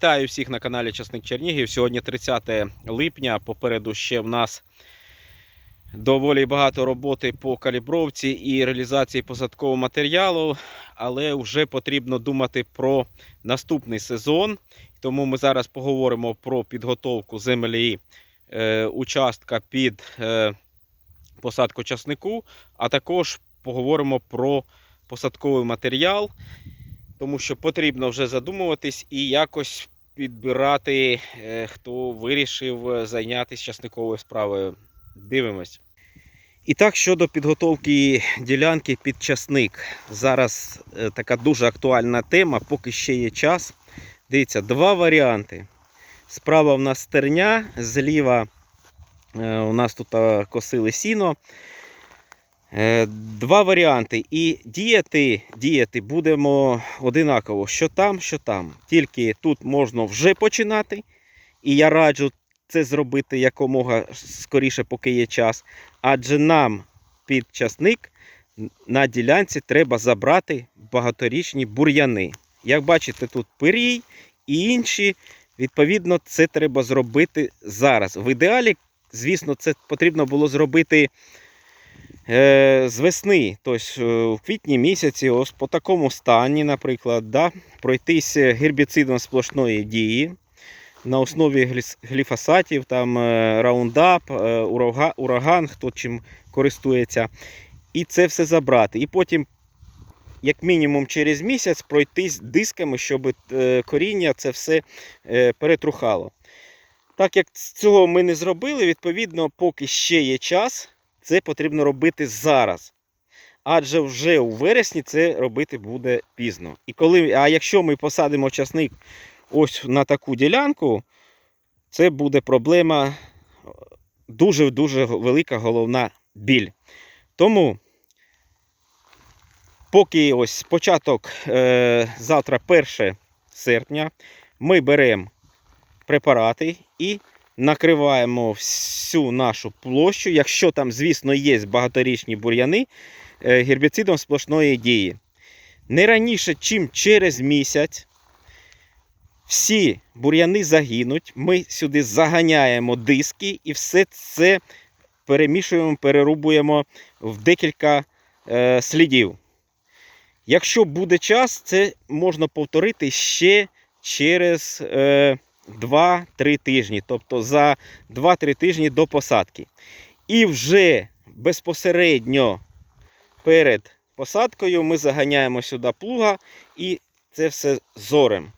Вітаю всіх на каналі Часник Чернігів. Сьогодні 30 липня. Попереду ще в нас доволі багато роботи по калібровці і реалізації посадкового матеріалу, але вже потрібно думати про наступний сезон. Тому ми зараз поговоримо про підготовку землі е, участка під е, посадку часнику, а також поговоримо про посадковий матеріал тому що потрібно вже задумуватись і якось підбирати, е, хто вирішив е, зайнятися часниковою справою. Дивимось. І так, щодо підготовки ділянки під часник. Зараз е, така дуже актуальна тема, поки ще є час. Дивіться, два варіанти. Справа в нас стерня, зліва у нас тут косили сіно. Е, Два варіанти. І діяти, діяти будемо одинаково, що там, що там. Тільки тут можна вже починати. І я раджу це зробити якомога скоріше, поки є час. Адже нам під часник на ділянці треба забрати багаторічні бур'яни. Як бачите, тут пирій і інші. Відповідно, це треба зробити зараз. В ідеалі, звісно, це потрібно було зробити з весни, тобто е, в квітні місяці, ось по такому стані, наприклад, да, пройтись гербіцидом сплошної дії на основі гліфосатів, там е, раундап, е, ураган, хто чим користується, і це все забрати. І потім, як мінімум, через місяць пройтись дисками, щоб е, коріння це все е, перетрухало. Так як цього ми не зробили, відповідно, поки ще є час, це потрібно робити зараз. Адже вже у вересні це робити буде пізно. І коли, а якщо ми посадимо часник ось на таку ділянку, це буде проблема дуже-дуже велика головна біль. Тому, поки ось початок е, завтра 1 серпня, ми беремо препарати і накриваємо всю нашу площу, якщо там, звісно, є багаторічні бур'яни, е, гербіцидом сплошної дії. Не раніше, чим через місяць, всі бур'яни загинуть. Ми сюди заганяємо диски і все це перемішуємо, перерубуємо в декілька е, слідів. Якщо буде час, це можна повторити ще через е, 2-3 тижні, тобто за 2-3 тижні до посадки. І вже безпосередньо перед посадкою ми заганяємо сюди плуга і це все зорем.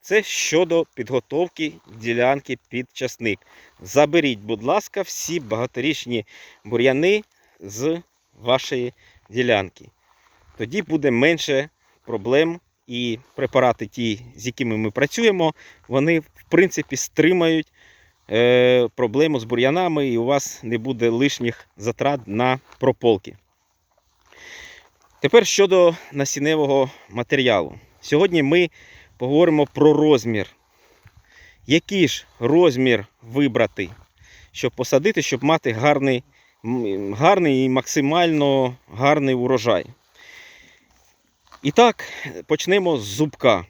Це щодо підготовки ділянки під часник. Заберіть, будь ласка, всі багаторічні бур'яни з вашої ділянки. Тоді буде менше проблем і препарати, ті, з якими ми працюємо, вони в принципі стримають е, проблему з бур'янами, і у вас не буде лишніх затрат на прополки. Тепер щодо насінневого матеріалу. Сьогодні ми поговоримо про розмір. Який ж розмір вибрати, щоб посадити, щоб мати гарний, гарний і максимально гарний урожай. І так, почнемо з зубка.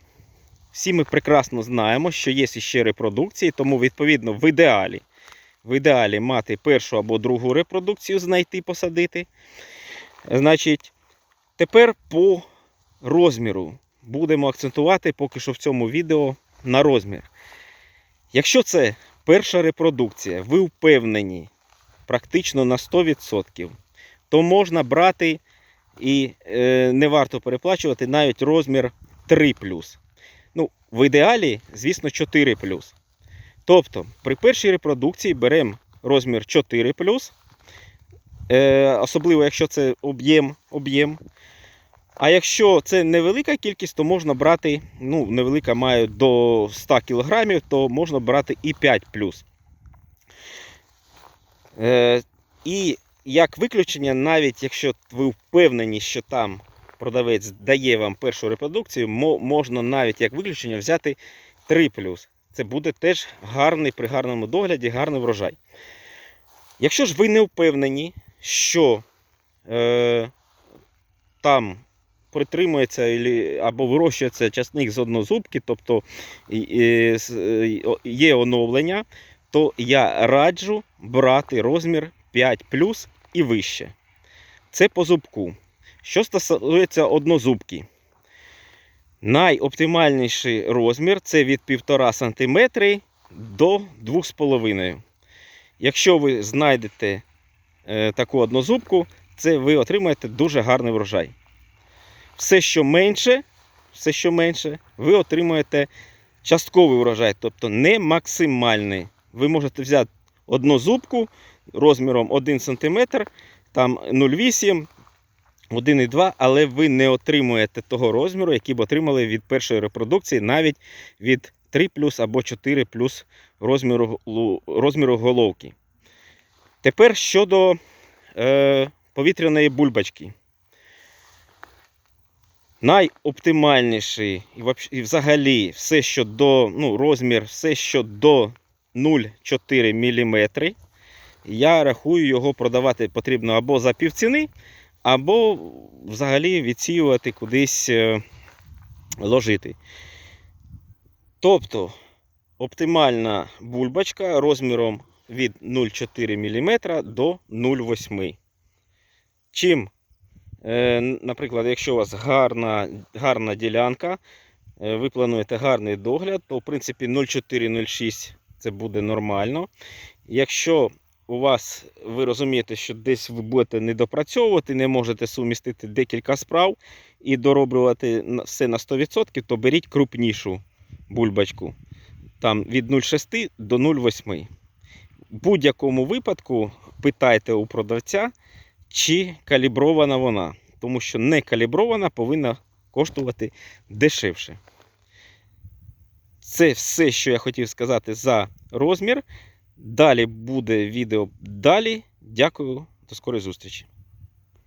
Всі ми прекрасно знаємо, що є ще репродукції, тому, відповідно, в ідеалі, в ідеалі мати першу або другу репродукцію знайти, посадити. Значить, тепер по розміру будемо акцентувати поки що в цьому відео на розмір. Якщо це перша репродукція, ви впевнені практично на 100%, то можна брати і е, не варто переплачувати навіть розмір 3 Ну, в ідеалі, звісно, 4 Тобто, при першій репродукції беремо розмір 4 е, особливо, якщо це об'єм, об'єм. А якщо це невелика кількість, то можна брати, ну, невелика має до 100 кг, то можна брати і 5 Е, і як виключення, навіть якщо ви впевнені, що там продавець дає вам першу репродукцію, можна навіть як виключення взяти 3 Це буде теж гарний при гарному догляді, гарний врожай. Якщо ж ви не впевнені, що е, там притримується або вирощується часник з однозубки, тобто є оновлення, то я раджу брати розмір 5 і вище. Це по зубку. Що стосується однозубки, найоптимальніший розмір це від 1,5 см до 2,5 Якщо ви знайдете е, таку однозубку, це ви отримаєте дуже гарний врожай. Все, що менше, все, що менше, ви отримаєте частковий врожай, тобто не максимальний. Ви можете взяти одну зубку розміром 1 см, там 0,8 1,2, але ви не отримуєте того розміру, який б отримали від першої репродукції, навіть від 3 плюс або 4 розміру, розміру головки. Тепер щодо е, повітряної бульбочки. Найоптимальніший і взагалі все, що до ну, розмір, все, що до 0,4 мм, я рахую, його продавати потрібно або за півціни, або взагалі відсіювати кудись е, ложити. Тобто оптимальна бульбочка розміром від 0,4 мм до 0,8. Чим, е, наприклад, якщо у вас гарна, гарна ділянка, е, ви плануєте гарний догляд, то в принципі 0,4-0,6 це буде нормально. Якщо у вас ви розумієте, що десь ви будете недопрацьовувати, не можете сумістити декілька справ і дороблювати все на 100%, то беріть крупнішу бульбочку. Там від 0,6 до 0,8. В будь-якому випадку питайте у продавця, чи калібрована вона. Тому що не калібрована повинна коштувати дешевше. Це все, що я хотів сказати за розмір. Далі буде відео далі. Дякую, до скорої зустрічі.